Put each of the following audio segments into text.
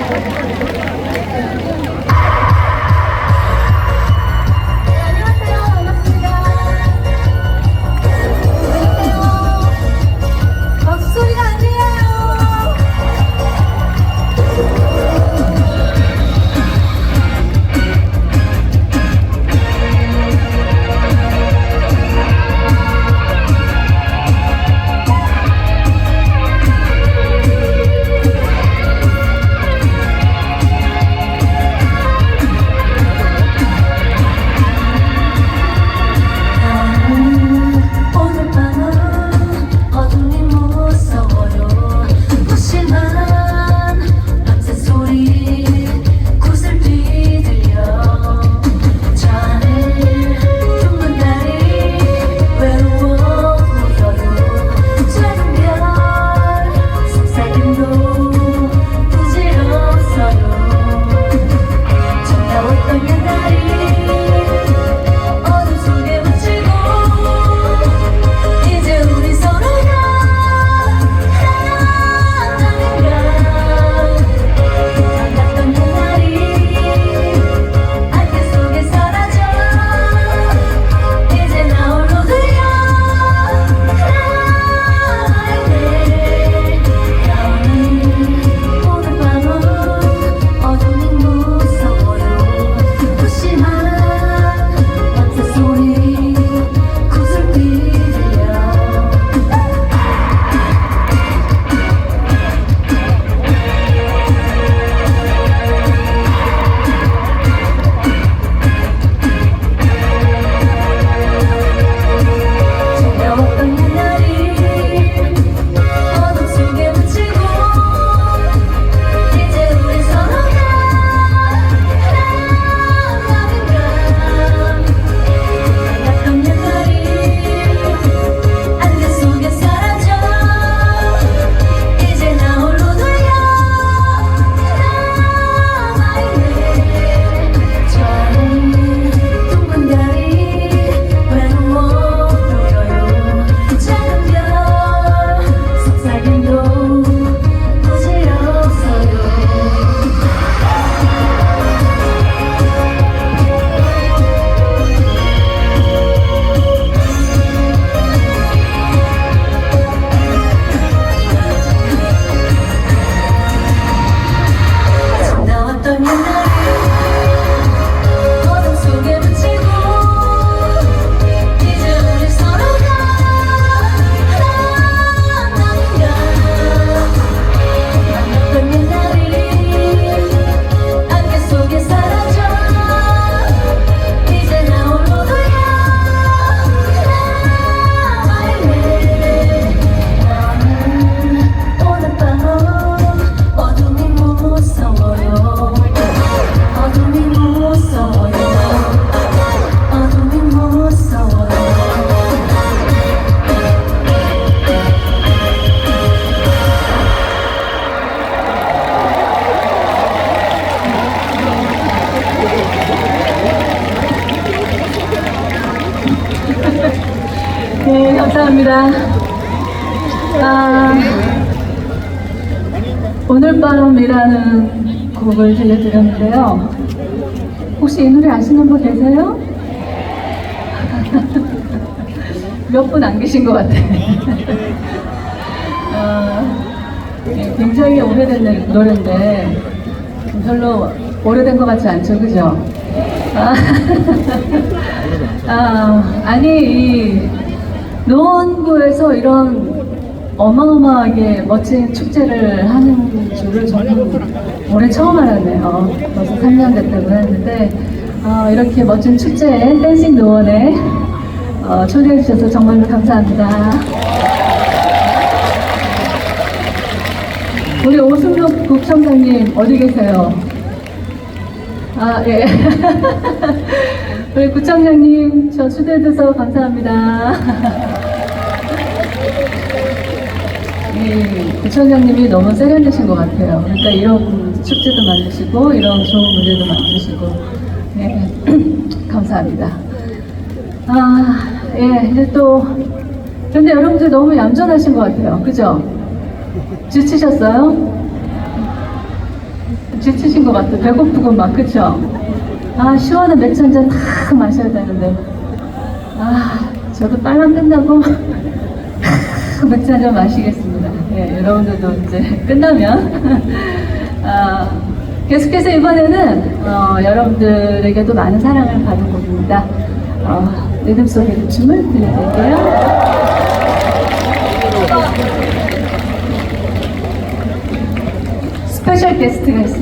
Thank you. 오늘 밤이라는 곡을 들려드렸는데요. 혹시 이 노래 아시는 분 계세요? 몇 분 안 계신 것 같아요. 어, 네, 굉장히 오래된 노래인데 별로 오래된 것 같지 않죠, 그죠? 아, 아, 아니 이 노원구에서 이런 어마어마하게 멋진 축제를 하는 줄을 저는 올해 처음 알았네요. 벌써 3년 됐다고 했는데 어, 이렇게 멋진 축제에 댄싱 노원에 어, 초대해 주셔서 정말로 감사합니다. 우리 오승록 국청장님 어디 계세요? 아, 예. 우리 구청장님 저 초대해줘서 감사합니다. 네, 우리 부총장님이 너무 세련되신 것 같아요. 그러니까 이런 축제도 만드시고 이런 좋은 무대도 만드시고 네, 감사합니다. 아, 예, 이제 또 근데 여러분들 너무 얌전하신 것 같아요. 그죠? 지치셨어요? 지치신 것 같아요. 배고프고 막 그죠? 아 시원한 맥주 한 잔 다 마셔야 되는데 아 저도 빨랑 끝나고 그 맥주 한 잔 마시겠습니다. 예, 여러분들도 이제 끝나면. 아, 계속해서 이번에는 어, 여러분들에게도 많은 사랑을 받은 곡입니다. 어, 리듬 속의 춤을 들려드릴게요. 스페셜 게스트가 있습니다.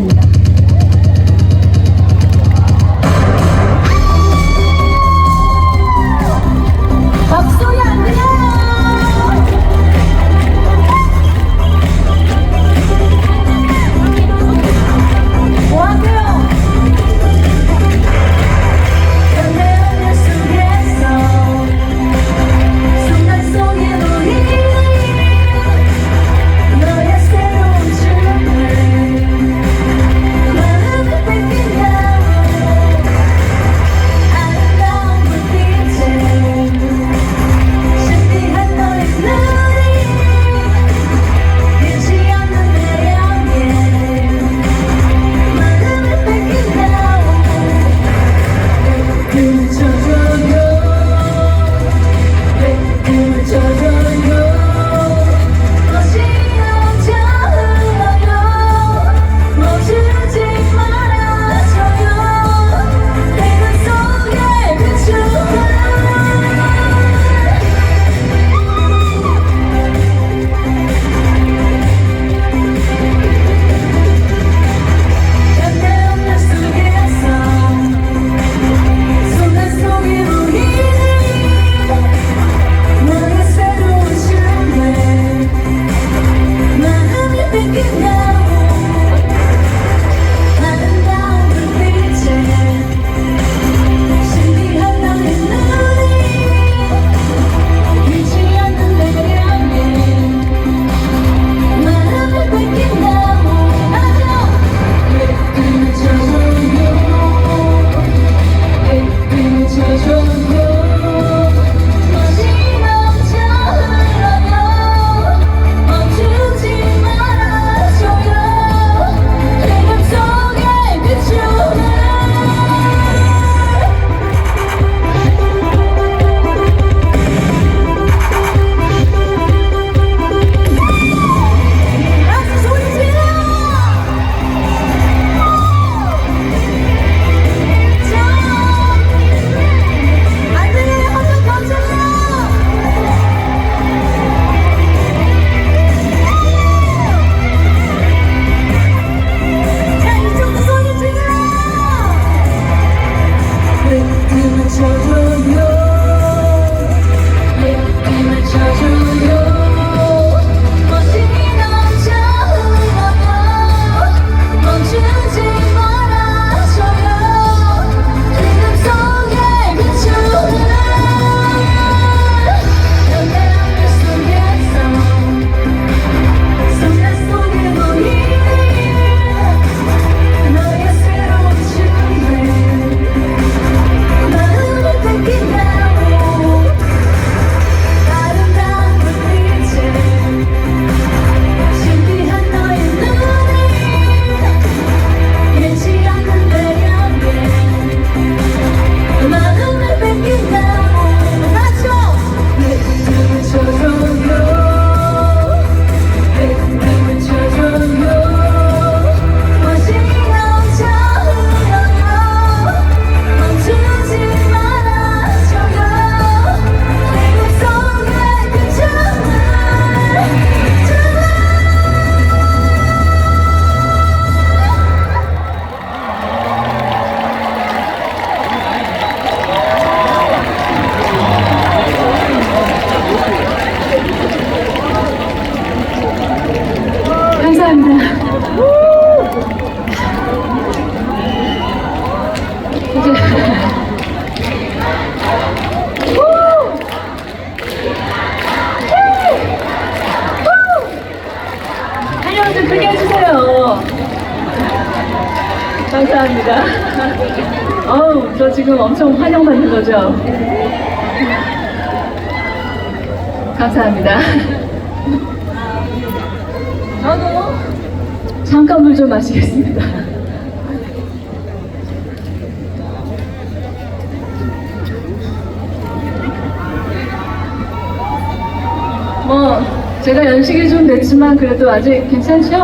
제가 연식이 좀 됐지만 그래도 아직 괜찮죠?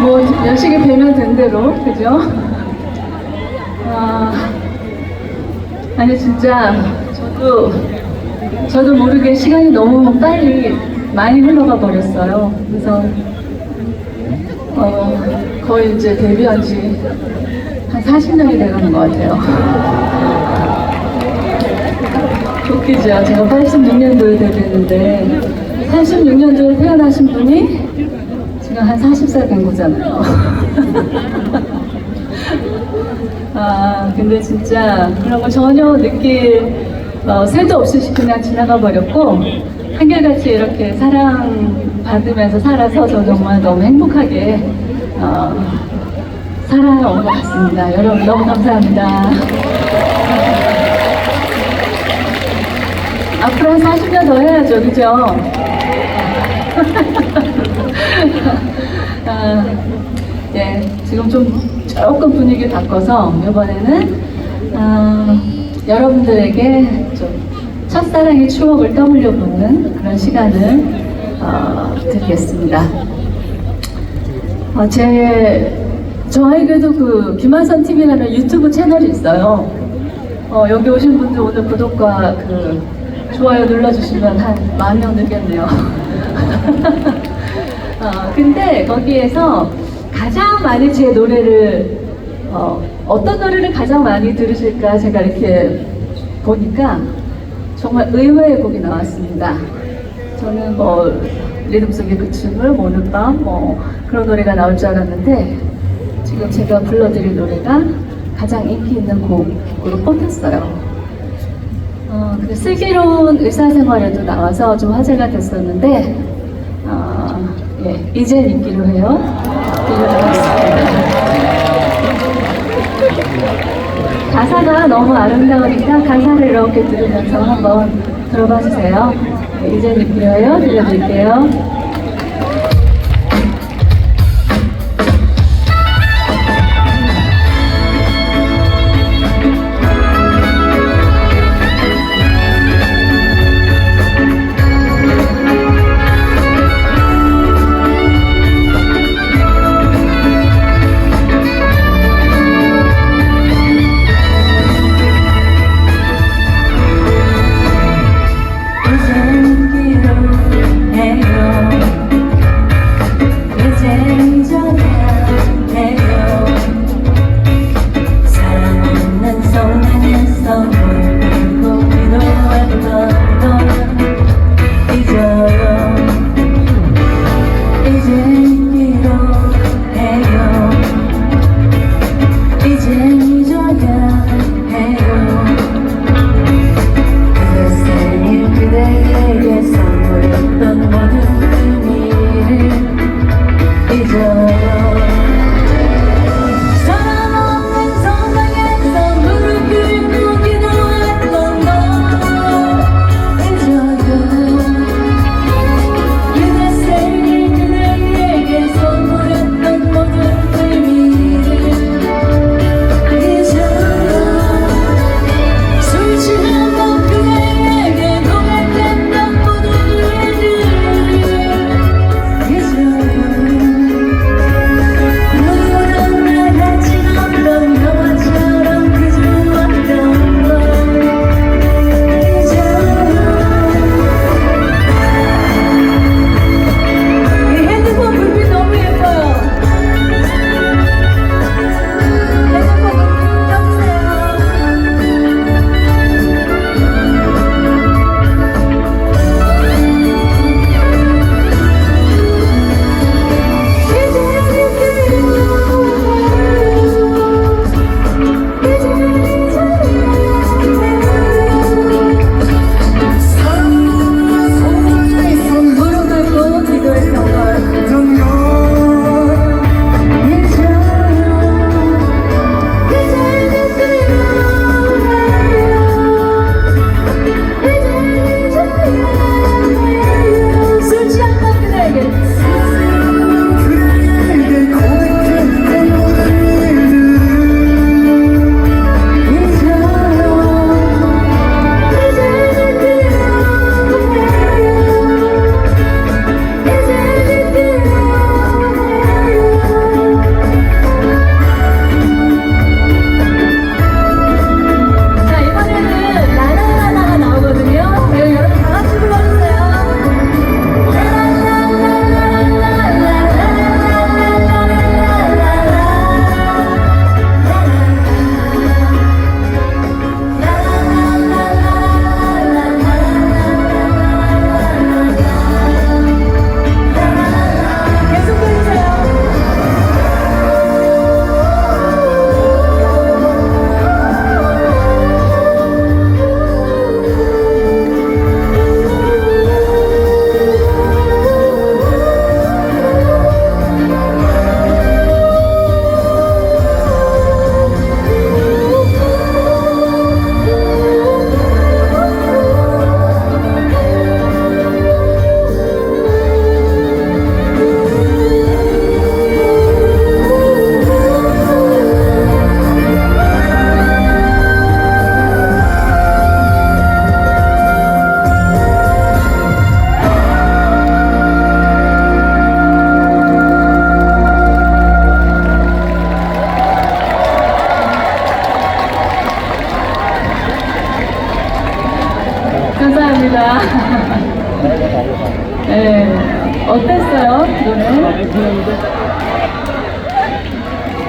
뭐 연식이 배면 된 대로 그죠? 아, 아니 진짜 저도 저도 모르게 시간이 너무 빨리 많이 흘러가 버렸어요. 그래서 어, 거의 이제 데뷔한 지 한 40년이 돼가는 것 같아요. 웃기죠? 제가 86년도에 데뷔했는데 86년도에 태어나신 분이 지금 한 40살 된 거잖아요. 아, 근데 진짜 그런 거 전혀 느낄 어, 새도 없이 그냥 지나가 버렸고 한결같이 이렇게 사랑 받으면서 살아서 저 정말 너무 행복하게 어, 살아온 것 같습니다. 여러분 너무 감사합니다. 앞으로 한 40년 더 해야죠, 그죠? 아, 예, 지금 좀 조금 분위기 바꿔서 이번에는 아, 여러분들에게 좀 첫사랑의 추억을 떠올려 보는 그런 시간을 어, 드리겠습니다. 어, 제 저에게도 그 김한선 TV라는 유튜브 채널이 있어요. 어, 여기 오신 분들 오늘 구독과 그 좋아요 눌러주시면 한 만 명 늘겠네요. 어, 근데 거기에서 가장 많이 제 노래를 어, 어떤 노래를 가장 많이 들으실까 제가 이렇게 보니까 정말 의외의 곡이 나왔습니다. 저는 뭐 리듬 속의 그 춤을 모는 밤 뭐 그런 노래가 나올 줄 알았는데 지금 제가 불러드릴 노래가 가장 인기 있는 곡으로 뽑혔어요. 어, 그 슬기로운 의사생활에도 나와서 좀 화제가 됐었는데 어, 예, 이젠 있기로 해요. 가사가 너무 아름다우니까 가사를 이렇게 들으면서 한번 들어봐 주세요. 네, 이젠 있기로 해요. 들려드릴게요. 생일 그대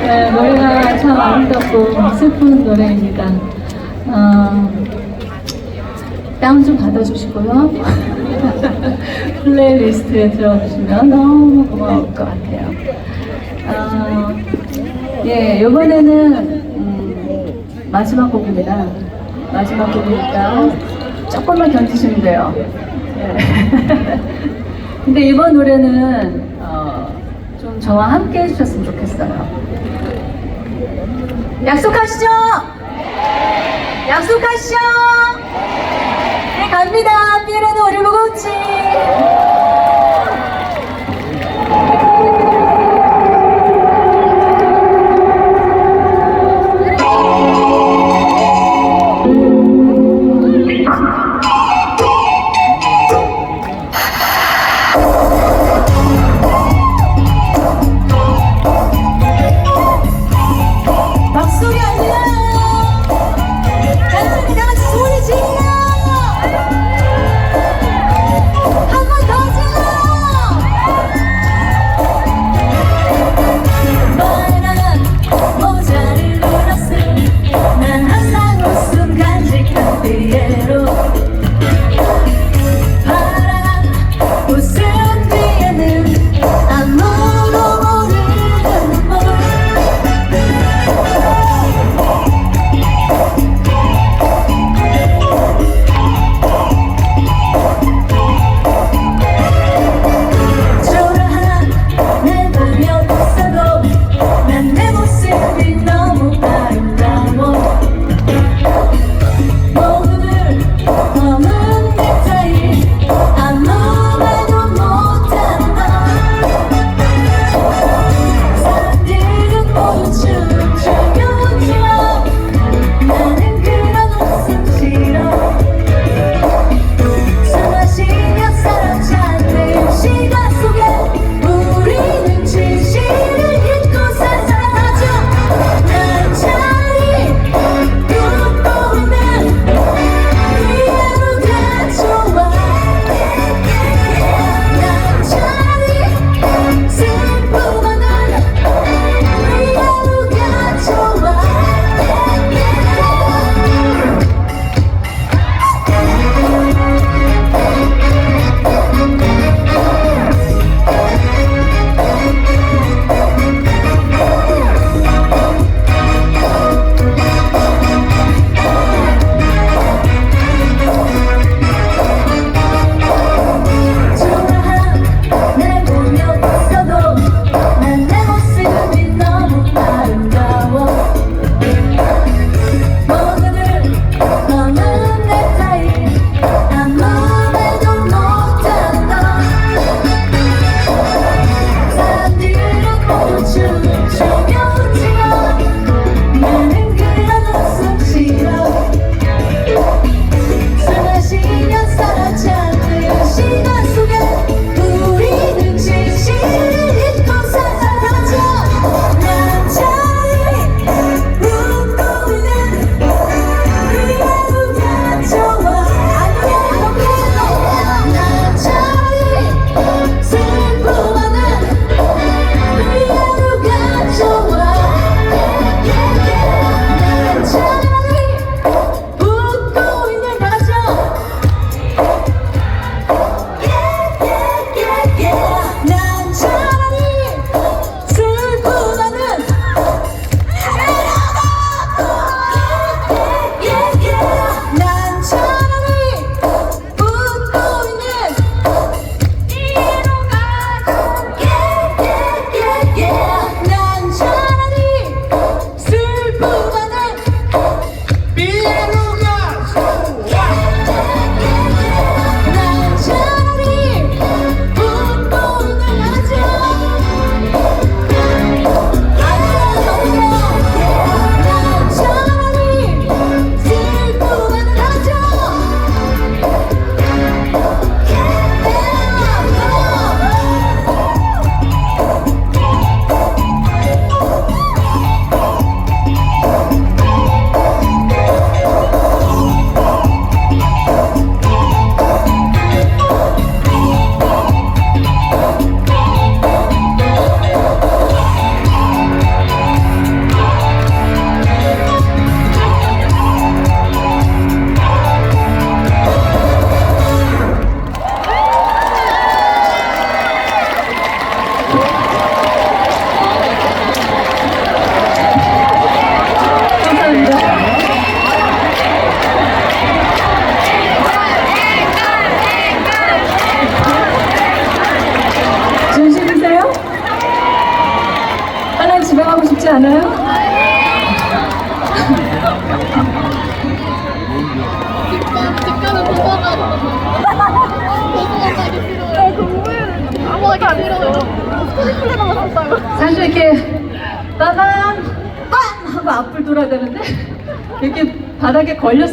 네, 노래가 참 아름답고 슬픈 노래입니다. 어, 다운 좀 받아주시고요. 플레이리스트에 들어주시면 너무 고마울 것 같아요. 어, 예, 이번에는 음, 마지막 곡입니다. 마지막 곡이니까 조금만 견디시면 돼요. 예. 근데 이번 노래는 어, 좀 저와 함께 해주셨으면 좋겠어요. 약속하시죠? 약속하시죠? 네, 갑니다. 피에로는 우리 보고 웃지.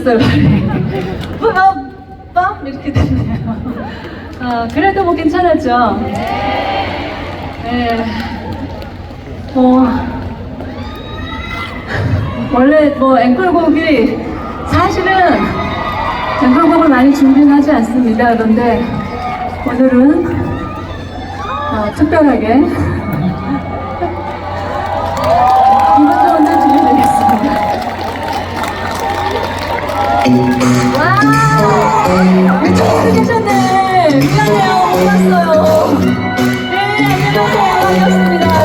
걸렸어요 발이. 빠밤 빵 이렇게 됐네요. 아, 그래도 뭐 괜찮았죠? 네. 뭐 원래 뭐 앵콜곡이 사실은 앵콜곡을 많이 준비는 하지 않습니다. 그런데 오늘은 어, 특별하게 와! 잘생기셨네. 미안해요. 못 봤어요 네, 안녕하세요. 반갑습니다.